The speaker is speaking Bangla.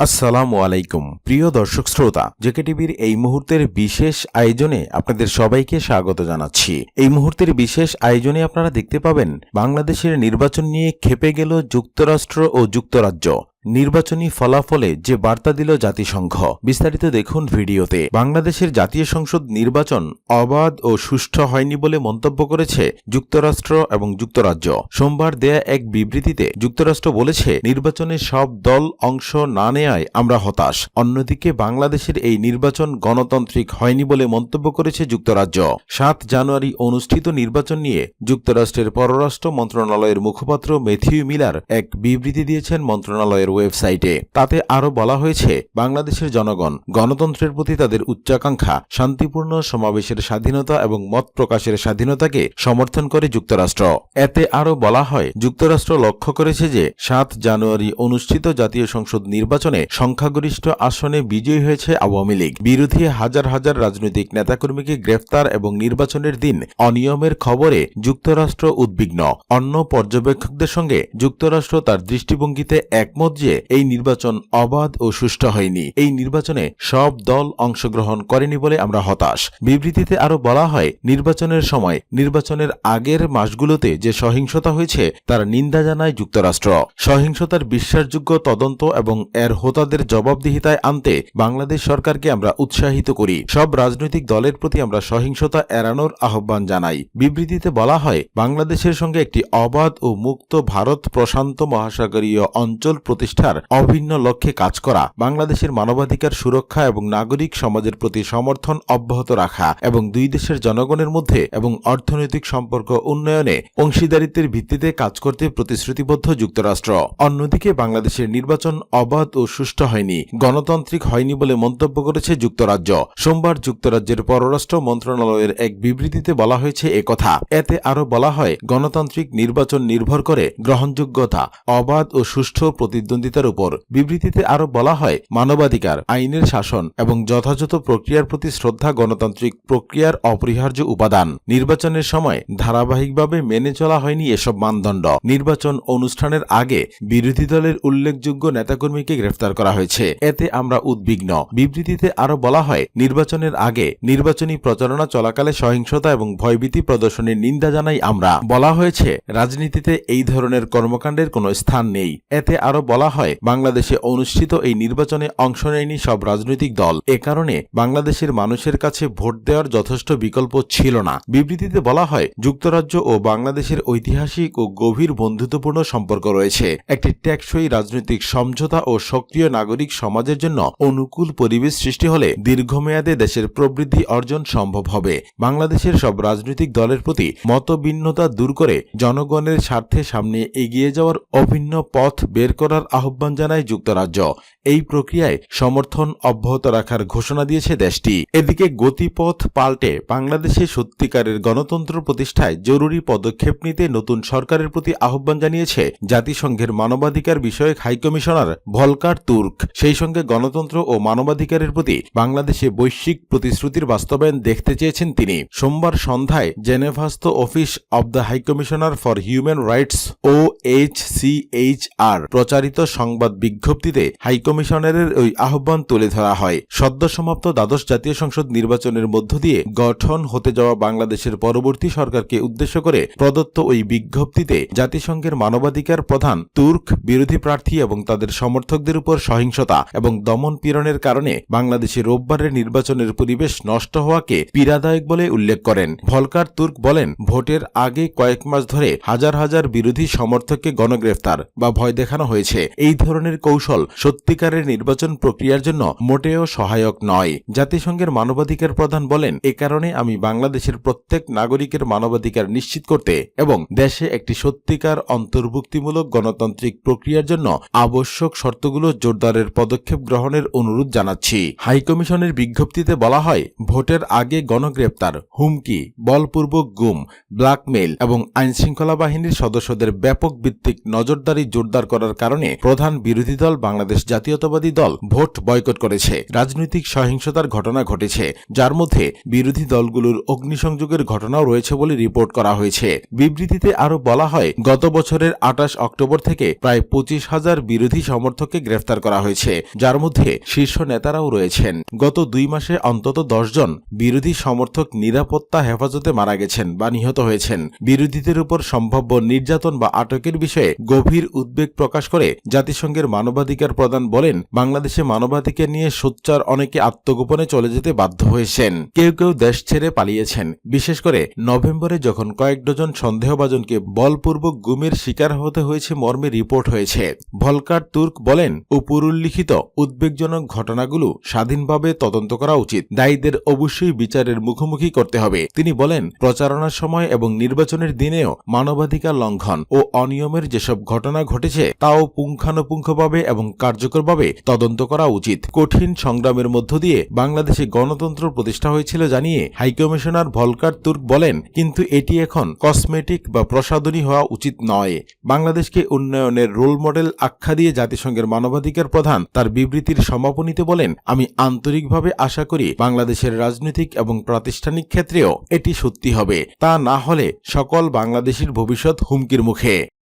আসসালামু আলাইকুম, প্রিয় দর্শক শ্রোতা জেকে টিভির এই মুহূর্তের বিশেষ আয়োজনে আপনাদের সবাইকে স্বাগত জানাচ্ছি। এই মুহূর্তের বিশেষ আয়োজনে আপনারা দেখতে পাবেন, বাংলাদেশের নির্বাচন নিয়ে খেপে গেল যুক্তরাষ্ট্র ও যুক্তরাজ্য। নির্বাচনী ফলাফলে যে বার্তা দিল জাতিসংঘ। বিস্তারিত দেখুন ভিডিওতে। বাংলাদেশের জাতীয় সংসদ নির্বাচন অবাধ ও সুষ্ঠু হয়নি বলে মন্তব্য করেছে যুক্তরাষ্ট্র এবং যুক্তরাজ্য। সোমবার দেয়া এক বিবৃতিতে যুক্তরাষ্ট্র বলেছে, নির্বাচনে সব দল অংশ না নেয়ায় আমরা হতাশ। অন্যদিকে বাংলাদেশের এই নির্বাচন গণতান্ত্রিক হয়নি বলে মন্তব্য করেছে যুক্তরাজ্য। সাত জানুয়ারি অনুষ্ঠিত নির্বাচন নিয়ে যুক্তরাষ্ট্রের পররাষ্ট্র মন্ত্রণালয়ের মুখপাত্র মেথিউ মিলার এক বিবৃতি দিয়েছেন মন্ত্রণালয়ের ওয়েবসাইটে। তাতে আরও বলা হয়েছে, বাংলাদেশের জনগণ, গণতন্ত্রের প্রতি তাদের উচ্চাকাঙ্ক্ষা, শান্তিপূর্ণ সমাবেশের স্বাধীনতা এবং মত প্রকাশের স্বাধীনতাকে সমর্থন করে যুক্তরাষ্ট্র। এতে আরও বলা হয়, যুক্তরাষ্ট্র লক্ষ্য করেছে যে, সাত জানুয়ারি অনুষ্ঠিত জাতীয় সংসদ নির্বাচনে সংখ্যাগরিষ্ঠ আসনে বিজয়ী হয়েছে আওয়ামী লীগ। বিরোধী হাজার হাজার রাজনৈতিক নেতাকর্মীকে গ্রেফতার এবং নির্বাচনের দিন অনিয়মের খবরে যুক্তরাষ্ট্র উদ্বিগ্ন। অন্য পর্যবেক্ষকদের সঙ্গে যুক্তরাষ্ট্র তার দৃষ্টিভঙ্গিতে একমত যে এই নির্বাচন অবাধ ও সুষ্ঠু হয়নি। এই নির্বাচনে সব দল অংশগ্রহণ করেনি বলে আমরা হতাশ। বিবৃতিতে আরও বলা হয়, নির্বাচনের সময় নির্বাচনের আগের মাসগুলোতে যে সহিংসতা হয়েছে, তার নিন্দা জানায় যুক্তরাষ্ট্র। সহিংসতার বিশ্বাসযোগ্য তদন্ত এবং এর হোতাদের জবাবদিহিতায় আনতে বাংলাদেশ সরকারকে আমরা উৎসাহিত করি। সব রাজনৈতিক দলের প্রতি আমরা সহিংসতা এড়ানোর আহ্বান জানাই। বিবৃতিতে বলা হয়, বাংলাদেশের সঙ্গে একটি অবাধ ও মুক্ত ভারত প্রশান্ত মহাসাগরীয় অঞ্চল প্রতিষ্ঠার অভিন্ন লক্ষ্যে কাজ করা, বাংলাদেশের মানবাধিকার সুরক্ষা এবং নাগরিক সমাজের প্রতি সমর্থন অব্যাহত রাখা এবং দুই দেশের জনগণের মধ্যে এবং অর্থনৈতিক সম্পর্ক উন্নয়নে অংশীদারিত্বের ভিত্তিতে কাজ করতে প্রতিশ্রুতিবদ্ধ যুক্তরাষ্ট্র। অন্যদিকে বাংলাদেশের নির্বাচন অবাধ ও সুষ্ঠু হয়নি, গণতান্ত্রিক হয়নি বলে মন্তব্য করেছে যুক্তরাজ্য। সোমবার যুক্তরাজ্যের পররাষ্ট্র মন্ত্রণালয়ের এক বিবৃতিতে বলা হয়েছে একথা এতে আরও বলা হয়, গণতান্ত্রিক নির্বাচন নির্ভর করে গ্রহণযোগ্যতা, অবাধ ও সুষ্ঠু প্রতিদ্বন্দ্বিতার উপর বিবৃতিতে আরও বলা হয়, মানবাধিকার, আইনের শাসন এবং যথাযথ প্রক্রিয়ার প্রতি শ্রদ্ধা গণতান্ত্রিক প্রক্রিয়ার অপরিহার্য উপাদান। নির্বাচনের সময় ধারাবাহিকভাবে মেনে চলা হয়নি এসব মানদণ্ড। নির্বাচন অনুষ্ঠানের আগে বিরোধী দলের উল্লেখযোগ্য নেতাকর্মীকে গ্রেফতার করা হয়েছে। এতে আমরা উদ্বিগ্ন। বিবৃতিতে আরও বলা হয়, নির্বাচনের আগে নির্বাচনী প্রচারণা চলাকালে সহিংসতা এবং ভয়ভীতি প্রদর্শনের নিন্দা জানাই আমরা। বলা হয়েছে, রাজনীতিতে এই ধরনের কর্মকাণ্ডের কোনো স্থান নেই। এতে আরও বলা হয়, বাংলাদেশে অনুষ্ঠিত এই নির্বাচনে অংশ নেয়নি সব রাজনৈতিক দল। এ কারণে বাংলাদেশের মানুষের কাছে ভোট দেওয়ার যথেষ্ট বিকল্প ছিল না। বিবৃতিতে বলা হয়, যুক্তরাজ্য ও বাংলাদেশের ঐতিহাসিক ও গভীর বন্ধুত্বপূর্ণ সম্পর্ক রয়েছে। একটি টেকসই রাজনৈতিক সমঝোতা ও সক্রিয় নাগরিক সমাজের জন্য অনুকূল পরিবেশ সৃষ্টি হলে দীর্ঘমেয়াদে দেশের প্রবৃদ্ধি অর্জন সম্ভব হবে। বাংলাদেশের সব রাজনৈতিক দলের প্রতি মতভিন্নতা দূর করে জনগণের স্বার্থে সামনে এগিয়ে যাওয়ার অভিন্ন পথ বের করার আহ্বান জানায় যুক্তরাজ্য। এই প্রক্রিয়ায় সমর্থন অব্যাহত রাখার ঘোষণা দিয়েছে দেশটি। এদিকে গতিপথ পাল্টে বাংলাদেশে সত্যিকারের গণতন্ত্র প্রতিষ্ঠায় জরুরি পদক্ষেপ নিতে নতুন সরকারের প্রতি আহ্বান জানিয়েছে জাতিসংঘের মানবাধিকার বিষয়ক হাইকমিশনার ভলকার তুর্ক। সেই সঙ্গে গণতন্ত্র ও মানবাধিকারের প্রতি বাংলাদেশে বৈশ্বিক প্রতিশ্রুতির বাস্তবায়ন দেখতে চেয়েছেন তিনি। সোমবার সন্ধ্যায় জেনেভাস্ত office of the high commissioner for human rights, O H C H R প্রচারিত সংবাদ বিজ্ঞপ্তিতে হাইকমিশনারের ওই আহ্বান তুলে ধরা হয়। সদ্য সমাপ্ত দ্বাদশ জাতীয় সংসদ নির্বাচনের মধ্য দিয়ে গঠন হতে যাওয়া বাংলাদেশের পরবর্তী সরকারকে উদ্দেশ্য করে প্রদত্ত ওই বিজ্ঞপ্তিতে জাতিসংঘের মানবাধিকার প্রধান, তুর্ক বিরোধী প্রার্থী এবং তাদের সমর্থকদের উপর সহিংসতা এবং দমন পীড়নের কারণে বাংলাদেশে রোববারের নির্বাচনের পরিবেশ নষ্ট হওয়াকে পীড়াদায়ক বলে উল্লেখ করেন। ভলকার তুর্ক বলেন, ভোটের আগে কয়েক মাস ধরে হাজার হাজার বিরোধী সমর্থককে গণগ্রেফতার বা ভয় দেখানো হয়েছে। এই ধরনের কৌশল সত্যিকারের নির্বাচন প্রক্রিয়ার জন্য মোটেও সহায়ক নয়। জাতিসংঘের মানবাধিকার প্রধান বলেন, এ কারণে আমি বাংলাদেশের প্রত্যেক নাগরিকের মানবাধিকার নিশ্চিত করতে এবং দেশে একটি সত্যিকার অন্তর্ভুক্তিমূলক গণতান্ত্রিক প্রক্রিয়ার জন্য আবশ্যক শর্তগুলো জোরদারের পদক্ষেপ গ্রহণের অনুরোধ জানাচ্ছি। হাইকমিশনের বিজ্ঞপ্তিতে বলা হয়, ভোটের আগে গণগ্রেপ্তার, হুমকি, বলপূর্বক গুম, ব্ল্যাকমেইল এবং আইনশৃঙ্খলা বাহিনীর সদস্যদের ব্যাপক ভিত্তিক নজরদারি জোরদার করার কারণে প্রধান বিরোধী দল বাংলাদেশ জাতীয়তাবাদী দল ভোট বয়কট করেছে। রাজনৈতিক সহিংসতার ঘটনা ঘটেছে। যার মধ্যে বিরোধী দলগুলোর অগ্নিসংযোগের ঘটনাও রয়েছে বলে রিপোর্ট করা হয়েছে। বিবৃতিতে আরও বলা হয়, গত বছরের আটাশ অক্টোবর থেকে প্রায় পঁচিশ হাজার বিরোধী সমর্থককে গ্রেফতার করা হয়েছে। যার মধ্যে শীর্ষ নেতারাও রয়েছেন। গত দুই মাসে অন্তত জন বিরোধী সমর্থক নিরাপত্তা হেফাজতে মারা গেছেন বা নিহত হয়েছেন। বিরোধীদের উপর সম্ভাব্য নির্যাতন বা আটকের বিষয়ে গভীর উদ্বেগ প্রকাশ করে জাতিসংঘের মানবাধিকার প্রধান বলেন, বাংলাদেশে মানবাধিকার নিয়ে সোচ্চার অনেকে আত্মগোপনে চলে যেতে বাধ্য হয়েছেন। কেউ কেউ দেশ ছেড়ে পালিয়েছেন। বিশেষ করে নভেম্বরে যখন কয়েক ডজন সন্দেহভাজনকে বলপূর্বক গুমের শিকার হতে হয়েছে মর্মে রিপোর্ট হয়েছে। ভলকার তুর্ক বলেন, উপরুল্লিখিত উদ্বেগজনক ঘটনাগুলো স্বাধীনভাবে তদন্ত করা উচিত। দায়ীদের অবশ্যই বিচারের মুখোমুখি করতে হবে। তিনি বলেন, প্রচারণার সময় এবং নির্বাচনের দিনেও মানবাধিকার লঙ্ঘন ও অনিয়মের যেসব ঘটনা ঘটেছে, তাও পুঙ্খানুপুঙ্খভাবে এবং কার্যকরভাবে তদন্ত করা উচিত। কঠিন সংগ্রামের মধ্য দিয়ে বাংলাদেশে গণতন্ত্র প্রতিষ্ঠা হয়েছিল জানিয়ে হাইকমিশনার ভলকার তুর্ক বলেন, কিন্তু এটি এখন কসমেটিক বা প্রসাধনী হওয়া উচিত নয়। বাংলাদেশকে উন্নয়নের রোল মডেল আখ্যা দিয়ে জাতিসংঘের মানবাধিকার প্রধান তার বিবৃতির সমাপনীতে বলেন, আমি আন্তরিকভাবে আশা করি বাংলাদেশের রাজনৈতিক এবং প্রাতিষ্ঠানিক ক্ষেত্রেও এটি সত্যি হবে। তা না হলে সকল বাংলাদেশের ভবিষ্যৎ হুমকির মুখে।